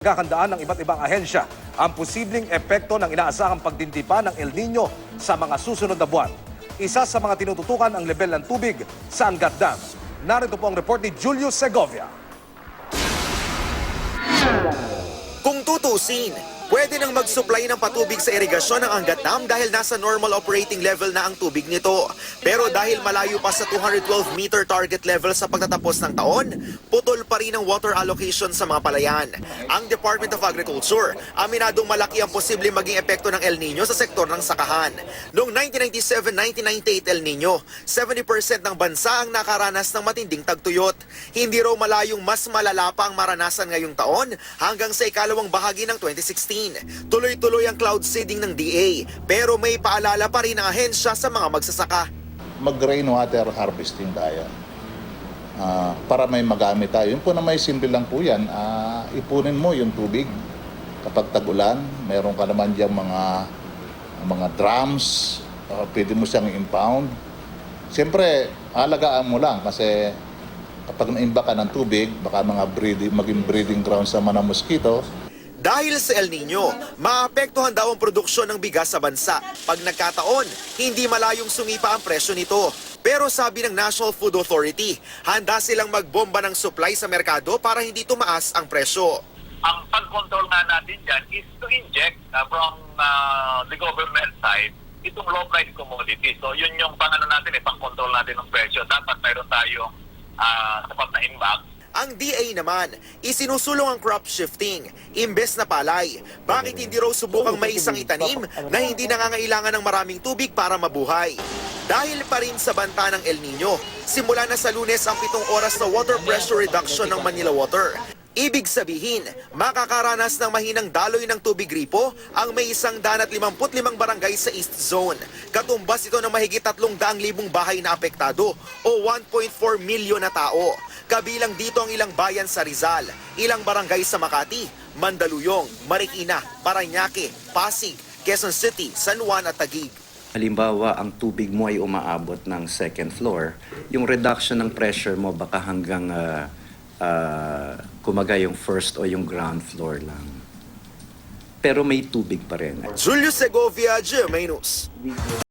Kakandaan ng iba't ibang ahensya ang posibleng epekto ng inaasahang pagdindipa ng El Nino sa mga susunod na buwan. Isa sa mga tinututukan ang level ng tubig sa Angat Dam. Narito po ang report ni Julius Segovia. Kung tutusin, pwede nang mag-supply ng patubig sa irigasyon ng Angat Dam dahil nasa normal operating level na ang tubig nito. Pero dahil malayo pa sa 212 meter target level sa pagtatapos ng taon, putol pa rin ang water allocation sa mga palayan. Ang Department of Agriculture, aminadong malaki ang posibleng maging epekto ng El Nino sa sektor ng sakahan. Noong 1997-1998 El Nino, 70% ng bansa ang nakaranas ng matinding tagtuyot. Hindi raw malayong mas malala pa ang maranasan ngayong taon hanggang sa ikalawang bahagi ng 2016. Tuloy-tuloy ang cloud seeding ng DA pero may paalala pa rin ang ahensya sa mga magsasaka. mag-rainwater harvesting tayo. Ah, para may magamit tayo. Yun po na may simple lang po yan. Ah, ipunin mo yung tubig. Kapag tag-ulan, meron ka naman diyang mga mga drums. ah, pwede mo siyang impound. Siyempre, alagaan mo lang kasi kapag naimba ka ng tubig, baka mga breeding, maging breeding grounds naman ng mosquito. Dahil sa El Nino, maapektuhan daw ang produksyon ng bigas sa bansa. Pag nagkataon, hindi malayong sumipa ang presyo nito. Pero sabi ng National Food Authority, handa silang magbomba ng supply sa merkado para hindi tumaas ang presyo. ang pag-control nga natin dyan is to inject uh, from uh, the government side itong low price commodity. So yun yung pang ano natin, eh, pang-control natin ng presyo. Dapat mayroon tayong uh, sapat na imbag Ang DA naman, isinusulong ang crop shifting, imbes na palay. Bakit hindi raw subukang may isang itanim na hindi nangangailangan ng maraming tubig para mabuhay? Dahil pa rin sa banta ng El Nino, simula na sa lunes ang pitong oras na water pressure reduction ng Manila Water. Ibig sabihin, makakaranas ng mahinang daloy ng tubig gripo ang may isang danat 55 barangay sa East Zone. Katumbas ito ng mahigit 300,000 bahay na apektado o 1.4 milyon na tao. Kabilang dito ang ilang bayan sa Rizal, ilang barangay sa Makati, Mandaluyong, Marikina, Paranaque, Pasig, Quezon City, San Juan at Taguig. Halimbawa, ang tubig mo ay umaabot ng second floor, yung reduction ng pressure mo baka hanggang ah, ah, kumaga yung first o yung ground floor lang. Pero may tubig pa rin. Julio Segovia, GMA News.